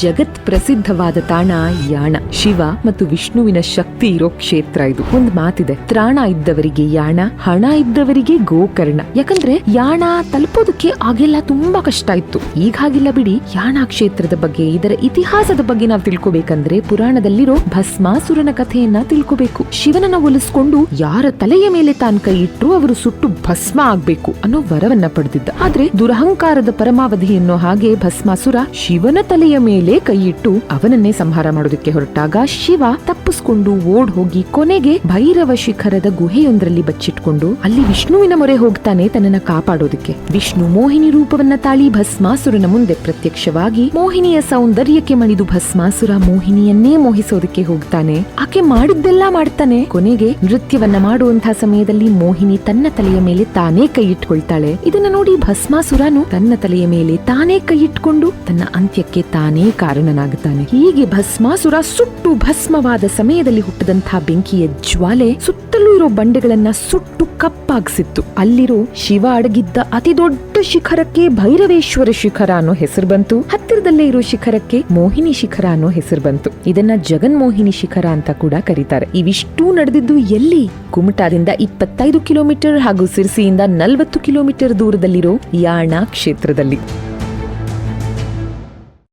ಜಗತ್ ಪ್ರಸಿದ್ಧವಾದ ತಾಣ ಯಾಣ. ಶಿವ ಮತ್ತು ವಿಷ್ಣುವಿನ ಶಕ್ತಿ ಇರೋ ಕ್ಷೇತ್ರ ಇದು. ಒಂದ್ ಮಾತಿದೆ, ತ್ರಾಣ ಇದ್ದವರಿಗೆ ಯಾಣ, ಹಣ ಇದ್ದವರಿಗೆ ಗೋಕರ್ಣ. ಯಾಕಂದ್ರೆ ಯಾಣ ತಲುಪೋದಕ್ಕೆ ಆಗೆಲ್ಲ ತುಂಬಾ ಕಷ್ಟ ಇತ್ತು. ಈಗ ಹಾಗಿಲ್ಲ ಬಿಡಿ, ಯಾಣ ಕ್ಷೇತ್ರದ ಬಗ್ಗೆ, ಇದರ ಇತಿಹಾಸದ ಬಗ್ಗೆ ನಾವು ತಿಳ್ಕೊಬೇಕಂದ್ರೆ ಪುರಾಣದಲ್ಲಿರೋ ಭಸ್ಮಾಸುರನ ಕಥೆಯನ್ನ ತಿಳ್ಕೋಬೇಕು. ಶಿವನನ್ನ ಒಲಿಸ್ಕೊಂಡು ಯಾರ ತಲೆಯ ಮೇಲೆ ತಾನ್ ಕೈ ಇಟ್ಟರು ಅವರು ಸುಟ್ಟು ಭಸ್ಮ ಆಗ್ಬೇಕು ಅನ್ನೋ ವರವನ್ನ ಪಡೆದಿದ್ದ. ಆದ್ರೆ ದುರಹಂಕಾರದ ಪರಮಾವಧಿ ಎನ್ನೋ ಹಾಗೆ ಭಸ್ಮಾಸುರ ಶಿವನ ತಲೆಯ ಮೇಲೆ ಕೈ ಕೈಯಿಟ್ಟು ಅವನನ್ನೇ ಸಂಹಾರ ಮಾಡೋದಕ್ಕೆ ಹೊರಟಾಗ ಶಿವ ತಪ್ಪಿಸ್ಕೊಂಡು ಓಡ್ ಹೋಗಿ ಕೊನೆಗೆ ಭೈರವ ಶಿಖರದ ಗುಹೆಯೊಂದರಲ್ಲಿ ಬಚ್ಚಿಟ್ಕೊಂಡು ಅಲ್ಲಿ ವಿಷ್ಣುವಿನ ಮೊರೆ ಹೋಗ್ತಾನೆ ತನ್ನನ್ನ ಕಾಪಾಡೋದಕ್ಕೆ. ವಿಷ್ಣು ಮೋಹಿನಿ ರೂಪವನ್ನ ತಾಳಿ ಭಸ್ಮಾಸುರನ ಮುಂದೆ ಪ್ರತ್ಯಕ್ಷವಾಗಿ ಮೋಹಿನಿಯ ಸೌಂದರ್ಯಕ್ಕೆ ಮಣಿದು ಭಸ್ಮಾಸುರ ಮೋಹಿನಿಯನ್ನೇ ಮೋಹಿಸೋದಕ್ಕೆ ಹೋಗ್ತಾನೆ. ಆಕೆ ಮಾಡಿದ್ದೆಲ್ಲ ಮಾಡ್ತಾನೆ. ಕೊನೆಗೆ ನೃತ್ಯವನ್ನ ಮಾಡುವಂತಹ ಸಮಯದಲ್ಲಿ ಮೋಹಿನಿ ತನ್ನ ತಲೆಯ ಮೇಲೆ ತಾನೇ ಕೈ ಇಟ್ಕೊಳ್ತಾಳೆ ಇದನ್ನ ನೋಡಿ ಭಸ್ಮಾಸುರನು ತನ್ನ ತಲೆಯ ಮೇಲೆ ತಾನೇ ಕೈ ಇಟ್ಕೊಂಡು ತನ್ನ ಅಂತ್ಯಕ್ಕೆ ತಾನೇ ಕಾರಣನಾಗುತ್ತಾನೆ. ಹೀಗೆ ಭಸ್ಮಾಸುರ ಸುಟ್ಟು ಭಸ್ಮವಾದ ಸಮಯದಲ್ಲಿ ಹುಟ್ಟದಂತಹ ಬೆಂಕಿಯ ಜ್ವಾಲೆ ಸುತ್ತಲೂ ಇರೋ ಬಂಡೆಗಳನ್ನ ಸುಟ್ಟು ಕಪ್ಪಾಗಿಸಿತ್ತು. ಅಲ್ಲಿರೋ ಶಿವ ಅಡಗಿದ್ದ ಅತಿ ದೊಡ್ಡ ಶಿಖರಕ್ಕೆ ಭೈರವೇಶ್ವರ ಶಿಖರ ಅನ್ನೋ ಹೆಸರು ಬಂತು. ಹತ್ತಿರದಲ್ಲೇ ಇರೋ ಶಿಖರಕ್ಕೆ ಮೋಹಿನಿ ಶಿಖರ ಅನ್ನೋ ಹೆಸರು ಬಂತು. ಇದನ್ನ ಜಗನ್ಮೋಹಿನಿ ಶಿಖರ ಅಂತ ಕೂಡ ಕರೀತಾರೆ. ಇವಿಷ್ಟೂ ನಡೆದಿದ್ದು ಎಲ್ಲಿ? ಕುಮಟಾದಿಂದ ಇಪ್ಪತ್ತೈದು ಕಿಲೋಮೀಟರ್ ಹಾಗೂ ಸಿರ್ಸಿಯಿಂದ ನಲವತ್ತು ಕಿಲೋಮೀಟರ್ ದೂರದಲ್ಲಿರೋ ಯಾಣ ಕ್ಷೇತ್ರದಲ್ಲಿ.